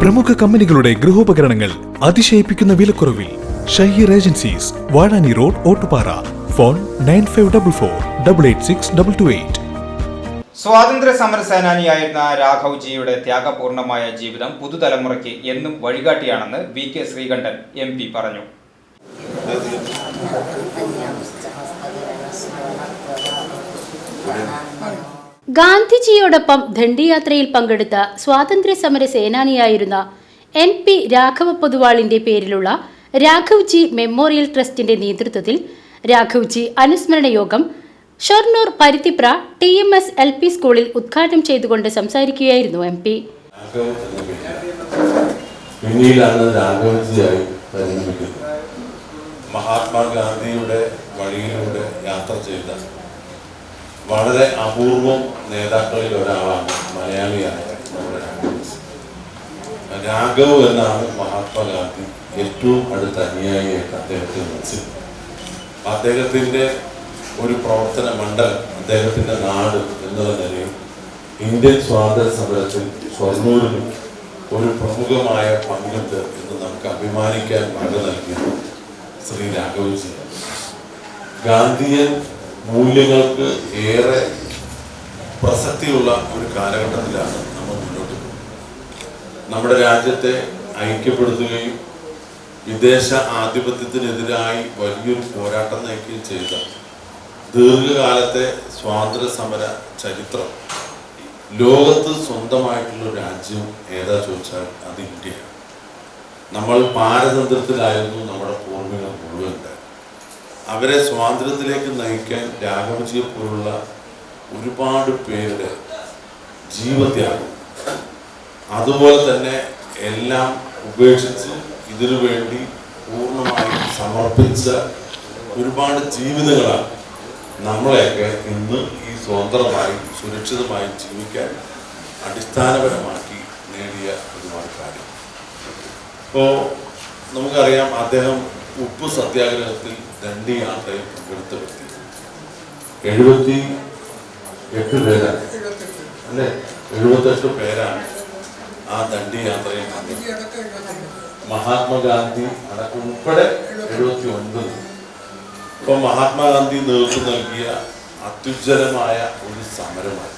പ്രമുഖ കമ്പനികളുടെ ഗൃഹോപകരണങ്ങൾ അതിശയിപ്പിക്കുന്ന വിലക്കുറവിൽ Shaheer agencies Vazhani road Ottupara. Phone nine five double four double eight six double two eight. സ്വാതന്ത്ര്യ സമര സേനാനിയായിരുന്ന രാഘവ്ജിയുടെ ത്യാഗപൂർണമായ ജീവിതം പുതുതലമുറയ്ക്ക് എന്നും വഴികാട്ടിയാണെന്ന് V K Sreekandan M P പറഞ്ഞു. ഗാന്ധിജിയോടൊപ്പം ദണ്ഡിയാത്രയിൽ പങ്കെടുത്ത സ്വാതന്ത്ര്യ സമര സേനാനിയായിരുന്ന എൻ പി രാഘവ പൊതുവാളിന്റെ പേരിലുള്ള രാഘവ്ജി മെമ്മോറിയൽ ട്രസ്റ്റിന്റെ നേതൃത്വത്തിൽ രാഘവ്ജി അനുസ്മരണ യോഗം Shoranur Paruthipra T M S L P സ്കൂളിൽ ഉദ്ഘാടനം ചെയ്തുകൊണ്ട് സംസാരിക്കുകയായിരുന്നു എം പി. മഹാത്മാഗാന്ധിയുടെ വഴിയിലൂടെ യാത്ര ചെയ്ത വളരെ അപൂർവം നേതാക്കളിൽ ഒരാളാണ് മലയാളിയായ നമ്മുടെ രാഘവ് എന്നാണ് മഹാത്മാഗാന്ധി ഏറ്റവും അടുത്ത അനുയായിയായിട്ട് അദ്ദേഹത്തെ വിളിച്ചത് അദ്ദേഹത്തിന്റെ ഒരു പ്രവർത്തന മണ്ഡലം അദ്ദേഹത്തിന്റെ നാട് എന്നുള്ള നിലയിൽ ഇന്ത്യൻ സ്വാതന്ത്ര്യ സമരത്തിൽ ഷൊർണൂരിനും ഒരു പ്രമുഖമായ പങ്കുണ്ട് എന്ന് നമുക്ക് അഭിമാനിക്കാൻ വക നൽകിയത് ശ്രീ രാഘവജി ഗാന്ധിയൻ മൂല്യങ്ങൾക്ക് ഏറെ പ്രസക്തിയുള്ള ഒരു കാലഘട്ടത്തിലാണ് നമ്മൾ മുന്നോട്ട് പോകുന്നത് നമ്മുടെ രാജ്യത്തെ ഐക്യപ്പെടുത്തുകയും വിദേശ ആധിപത്യത്തിനെതിരായി വലിയൊരു പോരാട്ടം നയിക്കുകയും ചെയ്ത ദീർഘകാലത്തെ സ്വാതന്ത്ര്യ സമര ചരിത്രം ലോകത്ത് സ്വന്തമായിട്ടുള്ള രാജ്യം ഏതാ ചോദിച്ചാൽ അത് ഇന്ത്യയാണ് നമ്മൾ പാരതന്ത്രത്തിലായിരുന്നു നമ്മുടെ. അവരെ സ്വാതന്ത്ര്യത്തിലേക്ക് നയിക്കാൻ രാഘവജിയെ പോലുള്ള ഒരുപാട് പേരുടെ ജീവത്യാഗം. അതുപോലെ തന്നെ എല്ലാം ഉപേക്ഷിച്ച് ഇതിനു വേണ്ടി പൂർണമായും സമർപ്പിച്ച ഒരുപാട് ജീവിതങ്ങളാണ് നമ്മളെയൊക്കെ ഇന്ന് ഈ സ്വതന്ത്രമായി സുരക്ഷിതമായി ജീവിക്കാൻ അടിസ്ഥാനപരമാക്കി നേടിയ ഒരുപാട് കാര്യം ഇപ്പോൾ നമുക്കറിയാം അദ്ദേഹം ഉപ്പ് സത്യാഗ്രഹത്തിൽ ദണ്ഡി യാത്രയിൽ പങ്കെടുത്ത വ്യക്തി എഴുപത്തി എട്ട് പേരാണ്. അല്ലെ? എഴുപത്തെട്ട് പേരാണ് ആ ദണ്ഡി യാത്രയിൽ മഹാത്മാഗാന്ധി അടക്കം ഉൾപ്പെടെ എഴുപത്തി ഒൻപത് ഇപ്പൊ മഹാത്മാഗാന്ധി നേതൃത്വം നൽകിയ അത്യുജ്വലമായ ഒരു സമരമായി.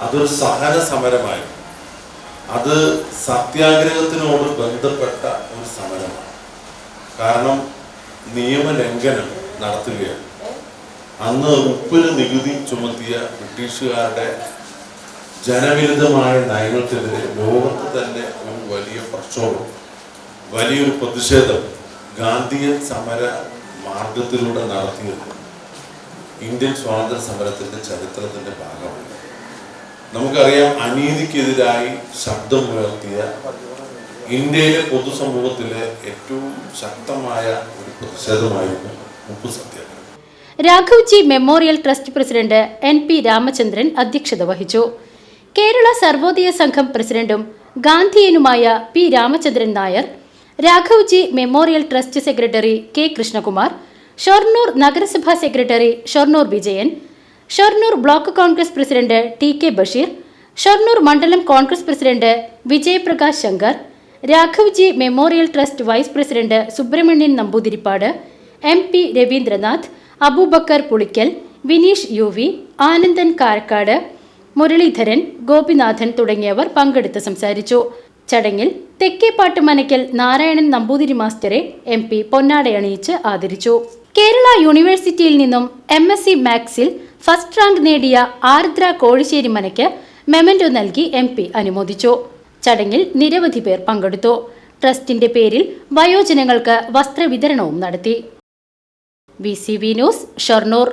അതൊരു സഹന സമരമായി. അത് സത്യാഗ്രഹത്തിനോട് ബന്ധപ്പെട്ട ഒരു സമരമാണ് കാരണം നിയമലംഘനം നടത്തുകയാണ്. അന്ന് ഉപ്പിന് നികുതി ചുമത്തിയ ബ്രിട്ടീഷുകാരുടെ ജനവിരുദ്ധമായ നയങ്ങൾക്കെതിരെ ലോകത്ത് തന്നെ ഒരു വലിയ പ്രക്ഷോഭം വലിയൊരു പ്രതിഷേധം ഗാന്ധിയൻ സമര മാർഗത്തിലൂടെ നടത്തിയത് ഇന്ത്യൻ സ്വാതന്ത്ര്യ സമരത്തിന്റെ ചരിത്രത്തിന്റെ ഭാഗമാണ്. നമുക്കറിയാം അനീതിക്കെതിരായി ശബ്ദമുയർത്തിയ ഇന്ത്യയിലെ പൊതുസമൂഹത്തിലെ ഏറ്റവും ശക്തമായ ഒരു പ്രതിഷേധമായിരുന്നു ഉപ്പ് സത്യാഗ്രഹം. Raghavji memorial trust president N P Ramachandran അധ്യക്ഷത വഹിച്ചു. കേരള സർവോദയ സംഘം പ്രസിഡന്റും ഗാന്ധിയനുമായ P Ramachandran Nair Raghavji memorial trust secretary K Krishnakumar Shoranur നഗരസഭാ secretary Shoranur Vijayan Shoranur block Congress president T K Basheer Shoranur മണ്ഡലം Congress president Vijayaprakash Shankar Raghavji memorial trust vice president Subrahmanyan Namboothirippad M P Raveendranath Abubakar Pulikkal Vineesh U V Anandan Karakkad Muraleedharan Gopinathan തുടങ്ങിയവർ പങ്കെടുത്ത് സംസാരിച്ചു. ചടങ്ങിൽ തെക്കേപ്പാട്ട് മനയ്ക്കൽ നാരായണൻ നമ്പൂതിരി മാസ്റ്ററെ M P പൊന്നാടയണിയിച്ച് ആദരിച്ചു. കേരള യൂണിവേഴ്സിറ്റിയിൽ നിന്നും എം എസ് സി മാത്സിൽ ഫസ്റ്റ് റാങ്ക് നേടിയ ആർദ്ര കോഴിശ്ശേരി മനയ്ക്ക് മെമന്റോ നൽകി എം പി അനുമോദിച്ചു. ചടങ്ങിൽ നിരവധി പേർ പങ്കെടുത്തു. ട്രസ്റ്റിന്റെ പേരിൽ വയോജനങ്ങൾക്ക് വസ്ത്രവിതരണവും നടത്തി. B C V news Shoranur.